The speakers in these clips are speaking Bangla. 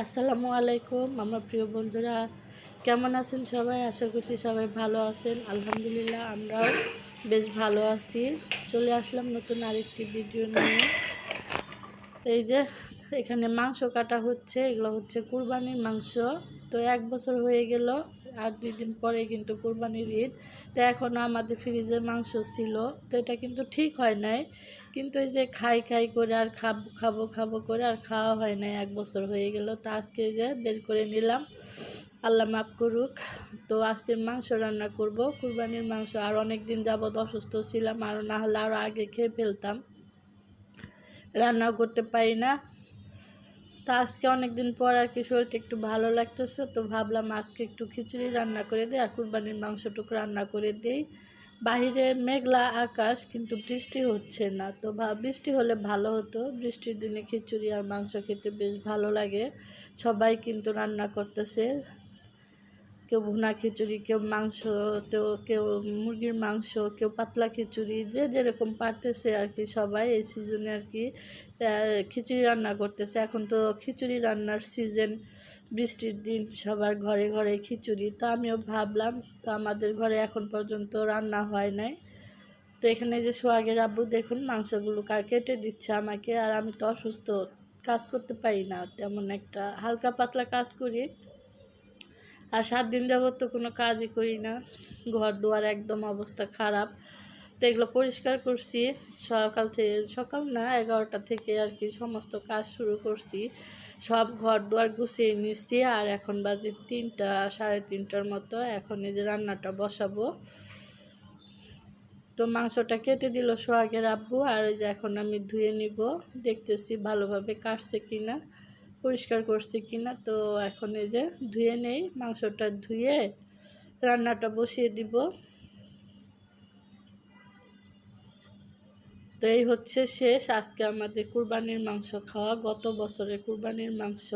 আসসালামু আলাইকুম, আমার প্রিয় বন্ধুরা, কেমন আছেন সবাই? আশা করছি সবাই ভালো আছেন। আলহামদুলিল্লাহ, আমরাও বেশ ভালো আছি। চলে আসলাম নতুন আরেকটি ভিডিও নিয়ে। এই যে, এখানে মাংস কাটা হচ্ছে, এগুলো হচ্ছে কুরবানির মাংস। তো এক বছর হয়ে গেল আর দুই দিন পরে কিন্তু কুরবানির ঈদ। তো এখনও আমাদের ফ্রিজে মাংস ছিল, তো এটা কিন্তু ঠিক হয় নাই। কিন্তু এই যে খাই খাই করে আর খাব খাব খাব করে আর খাওয়া হয় নাই, এক বছর হয়ে গেল। তো আজকে যে বের করে নিলাম। আল্লাহ মাফ করুক। তো আজকে মাংস রান্না করব। কুরবানির মাংস আর অনেক দিন যাবৎ অসুস্থ ছিলাম, আর না হলে আরও আগে খেয়ে ফেলতাম। রান্না করতে পারি না। তা আজকে অনেকদিন পর আর কি শরীরটা একটু ভালো লাগতেছে, তো ভাবলাম আজকে একটু খিচুড়ি রান্না করে দিই আর কুরবানির মাংসটুকু রান্না করে দিই। বাহিরে মেঘলা আকাশ কিন্তু বৃষ্টি হচ্ছে না, তো বৃষ্টি হলে ভালো হতো। বৃষ্টির দিনে খিচুড়ি আর মাংস খেতে বেশ ভালো লাগে। সবাই কিন্তু রান্না করতেছে। কেউ ভুনা খিচুড়ি, কেউ মাংস তো কেউ মুরগির মাংস, কেউ পাতলা খিচুড়ি, যে যেরকম পারতেছে আর কি সবাই এই সিজনে আর কি খিচুড়ি রান্না করতেছে। এখন তো খিচুড়ি রান্নার সিজন বৃষ্টির দিন, সবার ঘরে ঘরে খিচুড়ি। তো আমিও ভাবলাম, তো আমাদের ঘরে এখন পর্যন্ত রান্না হয় নাই। তো এখানে যে সোহাগের আব্বু, দেখুন মাংসগুলো কার কেটে দিচ্ছে আমাকে, আর আমি তো অসুস্থ, কাজ করতে পারি না। তেমন একটা হালকা পাতলা কাজ করি। আর সাত দিন যাবত তো কোনো কাজই করি না। ঘর দুয়ার একদম অবস্থা খারাপ। তো এগুলো পরিষ্কার করছি। সকাল থেকে সকাল না, এগারোটা থেকে আর কি সমস্ত কাজ শুরু করছি। সব ঘর দুয়ার গুছিয়ে নিচ্ছি আর এখন বাজে তিনটা, সাড়ে তিনটার মতো। এখন এই যে রান্নাটা বসাবো। তো মাংসটা কেটে দিল সোহাগের আব্বু। আর এই যে এখন আমি ধুয়ে নিব। দেখতেছি ভালোভাবে কাটছে কিনা। পরিষ্কার করছে কিনা, তো এখন এই যে ধুয়ে নেই, মাংসটা ধুয়ে রান্নাটা বসিয়ে দিব। তো এই হচ্ছে শেষ, আজকে আমাদের কুরবানির মাংস খাওয়া, গত বছরের কুরবানির মাংস।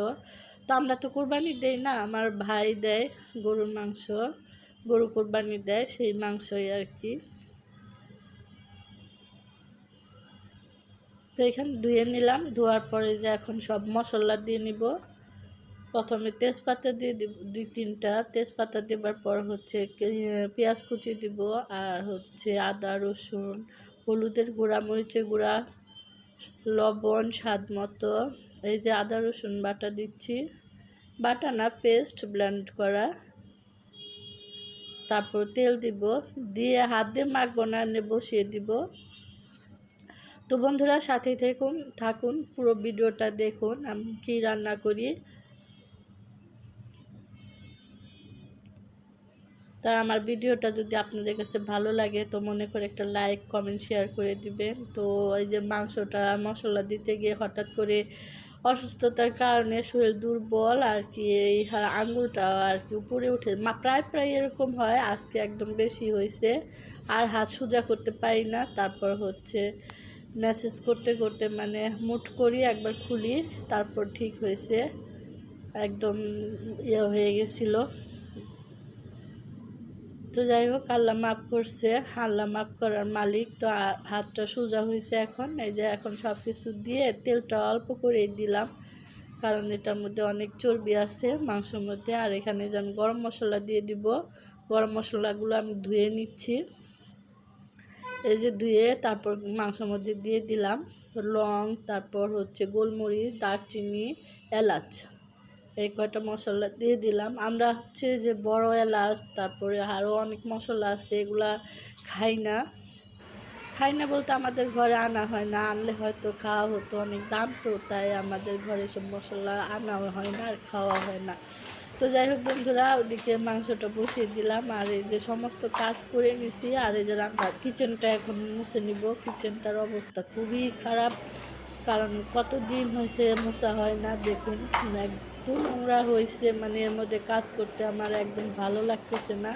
তো আমরা তো কুরবানি দেই না, আমার ভাই দেয় গরুর মাংস, গরু কুরবানি দেয়, সেই মাংসই আর কি। তো এখানে ধুয়ে নিলাম, ধোয়ার পরে যে এখন সব মশলা দিয়ে নিব। প্রথমে তেজপাতা দিয়ে দিব, দুই তিনটা। তেজপাতা দেবার পর হচ্ছে পেঁয়াজ কুচি দিব আর হচ্ছে আদা, রসুন, হলুদের গুঁড়া, মরিচের গুঁড়া, লবণ, স্বাদ মতো। এই যে আদা, রসুন বাটা দিচ্ছি। বাটা না, পেস্ট ব্লেন্ড করা। তারপর তেল দিব। দিয়ে হাত দিয়ে মাখবো না বসিয়ে দিব। তো বন্ধুরা সাথেই থাকুন থাকুন, পুরো ভিডিওটা দেখুন, আমি কী রান্না করি। তা আমার ভিডিওটা যদি আপনাদের কাছে ভালো লাগে, তো মনে করে একটা লাইক কমেন্ট শেয়ার করে দিবেন। তো এই যে মাংসটা, মশলা দিতে গিয়ে হঠাৎ করে অসুস্থতার কারণে শরীর দুর্বল, আর কি এই আঙুলটা আর কি উপরে উঠে মা, প্রায় প্রায় এরকম হয়, আজকে একদম বেশি হয়েছে। আর হাত সোজা করতে পারি না, তারপর হচ্ছে মেসেজ করতে করতে মানে মুট করি, একবার খুলি, তারপর ঠিক হয়েছে। একদম ইয়ে হয়ে গেছিল। তো যাই হোক, আল্লাহ মাফ করছে। আল্লাহ মাফ করার মালিক তো হাতটা সোজা হয়েছে এখন। এই যে এখন সব কিছু দিয়ে তেলটা অল্প করেই দিলাম। কারণ এটার মধ্যে অনেক চর্বি আছে মাংসের মধ্যে। আর এখানে যে আমি গরম মশলা দিয়ে দিব। গরম মশলাগুলো আমি ধুয়ে নিচ্ছি। এই যে ধুয়ে তারপর মাংসের মধ্যে দিয়ে দিলাম। লং, তারপর হচ্ছে গোলমরিচ, দারচিনি, এলাচ। এই কয়টা মশলা দিয়ে দিলাম। আমরা হচ্ছে যে বড় এলাচ, তারপরে আরও অনেক মশলা আছে, এগুলা খাই না। খাই না বলতে আমাদের ঘরে আনা হয় না। আনলে হয়তো খাওয়া হতো, অনেক দাম তো, তাই আমাদের ঘরে সব মশলা আনা হয় না আর খাওয়া হয় না। তো যাই হোক বন্ধুরা, ওদিকে মাংসটা বসিয়ে দিলাম আর এই যে সমস্ত কাজ করে নিছি আর এই যে রান্না কিচেনটা এখন মুছে নিব। কিচেনটার অবস্থা খুবই খারাপ, কারণ কত দিন হয়েছে মোছা হয় না, দেখুন, একদম নোংরা হয়েছে মানে এর মধ্যে কাজ করতে আমার একদম ভালো লাগতেছে না।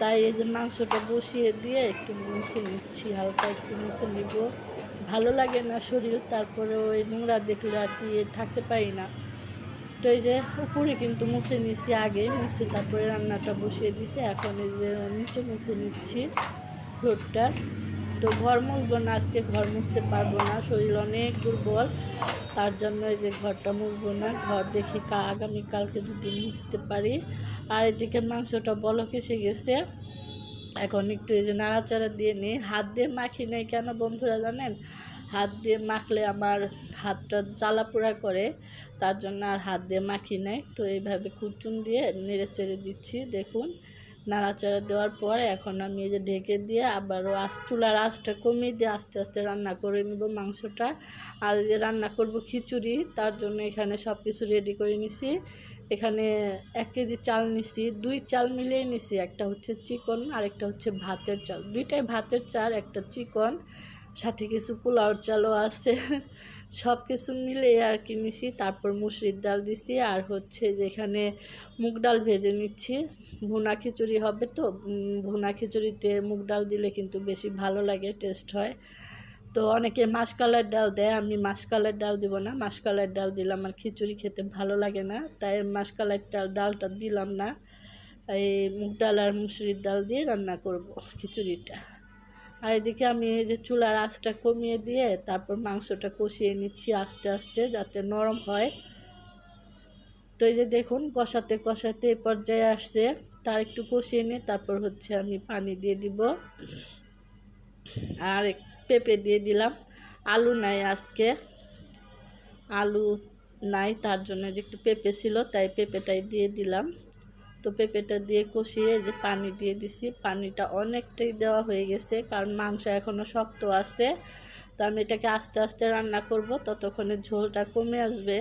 তাই এই যে মাংসটা বসিয়ে দিয়ে একটু মুছে নিচ্ছি, হালকা একটু মুছে নিব। ভালো লাগে না শরীর, তারপরে ওই নোংরা দেখলে আর কি থাকতে পারি না। তো এই যে উপরে কিন্তু মুছে নিচ্ছি আগে, মুছে তারপরে রান্নাটা বসিয়ে দিছি। এখন এই যে নিচে মুছে নিচ্ছি ফ্লোরটা তো ঘর মুছবো না, আজকে ঘর মুছতে পারব না, শরীর অনেক দুর্বল। তার জন্য এই যে ঘরটা মুছবো না, ঘর দেখি কা আগামীকালকে যদি মুছতে পারি। আর এদিকে মাংসটা বলক এসে গেছে। এখন একটু এই যে নাড়াচাড়া দিয়ে নিই। হাত দিয়ে মাখি নেই কেন বন্ধুরা জানেন? হাত দিয়ে মাখলে আমার হাতটা জ্বালা পোড়া করে, তার জন্য আর হাত দিয়ে মাখি নেই। তো এইভাবে খুচুন দিয়ে নেড়ে চেড়ে দিচ্ছি, দেখুন। নাড়াচাড়া দেওয়ার পর এখন আমি এই যে ঢেকে দিয়ে আবারও আস চুলার আঁচটা কমিয়ে দিয়ে আস্তে আস্তে রান্না করে নিব মাংসটা। আর যে রান্না করব খিচুড়ি, তার জন্য এখানে সব কিছু রেডি করে নিছি। এখানে এক কেজি চাল নিছি, দুই চাল মিলিয়ে নিছি। একটা হচ্ছে চিকন আর একটা হচ্ছে ভাতের চাল। দুইটাই ভাতের চাল, একটা চিকন। সাথে কিছু পোলাওর চালও আছে। সব কিছু মিলে আর কি নিছি তারপর মুসুরির ডাল দিছি আর হচ্ছে যেখানে মুগ ডাল ভেজে নিচ্ছি। ভুনা খিচুড়ি হবে তো ভুনা খিচুড়িতে মুগ ডাল দিলে কিন্তু বেশি ভালো লাগে, টেস্ট হয়। তো অনেকে মাসকালের ডাল দেয়, আমি মাসকালের ডাল দিব না। মাসকালের ডাল দিলাম আর খিচুড়ি খেতে ভালো লাগে না, তাই মাসকালের ডাল, ডালটা দিলাম না। এই মুগ ডাল আর মুসুরির ডাল দিয়ে রান্না করব খিচুড়িটা। আর এদিকে আমি এই যে চুলার আঁচটা কমিয়ে দিয়ে তারপর মাংসটা কষিয়ে নিচ্ছি আস্তে আস্তে যাতে নরম হয়। তো এই যে দেখুন, কষাতে কষাতে এই পর্যায়ে আসছে। তার একটু কষিয়ে নিয়ে তারপর হচ্ছে আমি পানি দিয়ে দিব। আর পেঁপে দিয়ে দিলাম। আলু নাই আজকে। আলু নাই, তার জন্য যে একটু পেঁপে ছিল, তাই পেঁপেটাই দিয়ে দিলাম। তো পেঁপেটা দিয়ে কষিয়ে যে পানি দিয়ে দিছি, পানিটা অনেকটাই দেওয়া হয়ে গেছে, কারণ মাংস এখনও শক্ত আছে। তো আমি এটাকে আস্তে আস্তে রান্না করব, ততক্ষণে ঝোলটা কমে আসবে।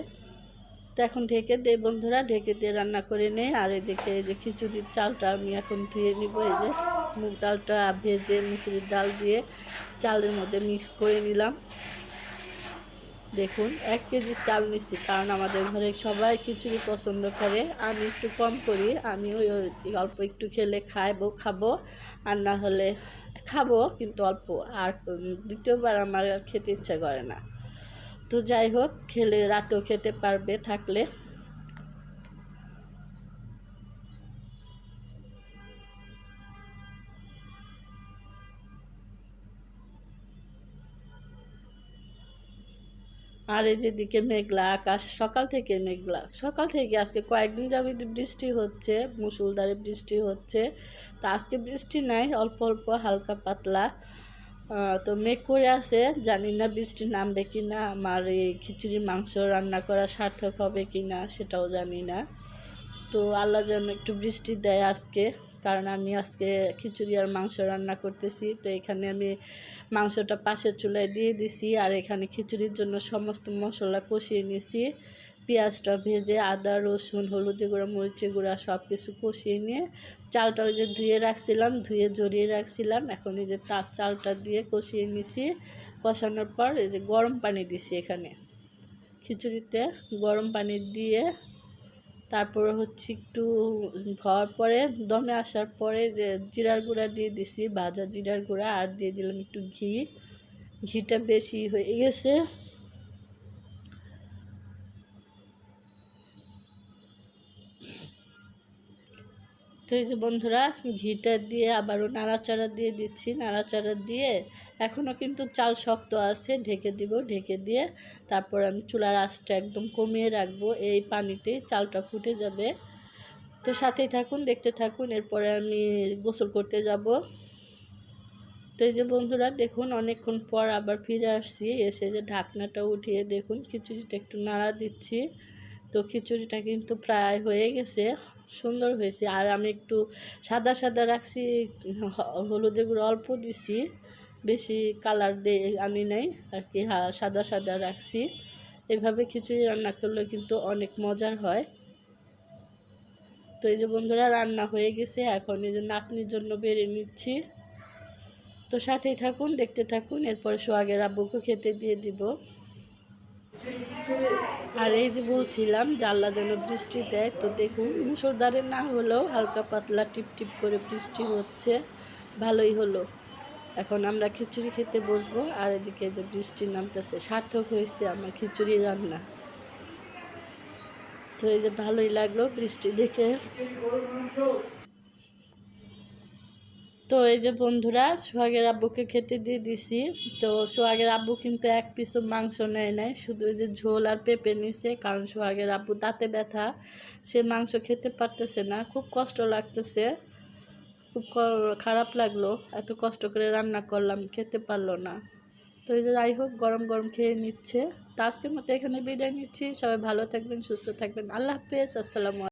তো এখন ঢেকে দিয়ে বন্ধুরা, ঢেকে দিয়ে রান্না করে নেই। আর এদিকে এই যে খিচুড়ির চালটা আমি এখন ধুয়ে নিব, এই যে মুগ ডালটা ভেজে মুসুরির ডাল দিয়ে চালের মধ্যে মিক্স করে নিলাম। দেখুন, এক কেজি চাল নিচ্ছি, কারণ আমাদের ঘরে সবাই খিচুড়ি পছন্দ করে। আমি একটু কম করি, আমি ওই অল্প একটু খেলে খাইবো, খাব, আর না হলে খাব, কিন্তু অল্প। আর দ্বিতীয়বার আমার আর খেতে ইচ্ছা করে না। তো যাই হোক, খেলে, রাতেও খেতে পারবে, থাকলে। আর এই যেদিকে মেঘলা আকাশ, সকাল থেকে মেঘলা। সকাল থেকে আজকে কয়েকদিন যাবে বৃষ্টি হচ্ছে মুসুলধারে বৃষ্টি হচ্ছে। তো আজকে বৃষ্টি নাই, অল্প অল্প, হালকা পাতলা। তো মেঘ করে আছে, জানি না বৃষ্টি নামবে কি না আমার এই খিচুড়ি মাংস রান্না করা সার্থক হবে কি না সেটাও জানি না। তো আল্লাহ যেন একটু বৃষ্টি দেয় আজকে। কারণ আমি আজকে খিচুড়ি আর মাংস রান্না করতেছি। তো এখানে আমি মাংসটা পাশের চুলায় দিয়ে দিছি আর এখানে খিচুড়ির জন্য সমস্ত মশলা কষিয়ে নিয়েছি। পেঁয়াজটা ভেজে আদা, রসুন, হলুদি গুঁড়া, মরিচের গুঁড়া সব কিছু কষিয়ে নিয়ে চালটা ওই যে ধুয়ে রাখছিলাম, ধুয়ে জড়িয়ে রাখছিলাম। এখন এই যে তার চালটা দিয়ে কষিয়ে নিছি। কষানোর পর এই যে গরম পানি দিছি এখানে। খিচুড়িতে গরম পানি দিয়ে তারপরে হচ্ছে একটু হওয়ার পরে, দমে আসার পরে যে জিরার গুঁড়া দিয়ে দিছি, ভাজা জিরার গুঁড়া, আর দিয়ে দিলাম একটু ঘি। ঘিটা বেশি হয়ে গেছে। তো এই যে বন্ধুরা, ঘিটা দিয়ে আবারও নাড়াচাড়া দিয়ে দিচ্ছি, নাড়াচাড়া দিয়ে এখনও কিন্তু চাল শক্ত আছে, ঢেকে দিব, ঢেকে দিয়ে তারপর আমি চুলার আঁচটা একদম কমিয়ে রাখব, এই পানিতেই চালটা ফুটে যাবে। তো সাথেই থাকুন, দেখতে থাকুন, এরপরে আমি গোসল করতে যাব। তো এই যে বন্ধুরা, দেখুন অনেকক্ষণ পর আবার ফিরে আসছি, এসে যে ঢাকনাটা উঠিয়ে দেখুন, খিচুড়িটা একটু নাড়া দিচ্ছি। তো খিচুড়িটা কিন্তু প্রায় হয়ে গেছে, সুন্দর হয়েছে। আর আমি একটু সাদা সাদা রাখছি হলুদের গুঁড়ো অল্প দিছি, বেশি কালার দিয়ে আনি নাই, আর কি সাদা সাদা রাখছি। এভাবে খিচুড়ি রান্না করলে কিন্তু অনেক মজার হয়। তো এই যে বন্ধুরা, রান্না হয়ে গেছে, এখন এই যে নাতনির জন্য বেড়ে নিচ্ছি। তো সাথেই থাকুন, দেখতে থাকুন, এরপরে সোহাগের আব্বুকে খেতে দিয়ে দিব। আর এই যে বলছিলাম আল্লাহ যেন বৃষ্টি দেয়, তো দেখুন মুসুরধারে না হলেও হালকা পাতলা টিপ টিপ করে বৃষ্টি হচ্ছে, ভালোই হলো। এখন আমরা খিচুড়ি খেতে বসবো, আর এদিকে যে বৃষ্টি নামতেছে, সার্থক হয়েছে আমার খিচুড়ি রান্না। তো এই যে ভালোই লাগল বৃষ্টি দেখে। তো এই যে বন্ধুরা, সোহাগের আব্বুকে খেতে দিয়ে দিছি। তো সোহাগের আব্বু কিন্তু এক পিসও মাংস নেয় নাই, শুধু যে ঝোল আর পেঁপে নিছে, কারণ সোহাগের আব্বু দাঁতে ব্যথা, সে মাংস খেতে পারতেছে না। খুব কষ্ট লাগতেছে, খুব খারাপ লাগল, এত কষ্ট করে রান্না করলাম, খেতে পারল না। তো এই যে যাই হোক, গরম গরম খেয়ে নিচ্ছে। তো আজকের মতো এখানে বিদায় নিচ্ছি, সবাই ভালো থাকবেন, সুস্থ থাকবেন। আল্লাহ হাফেজ, আসসালামু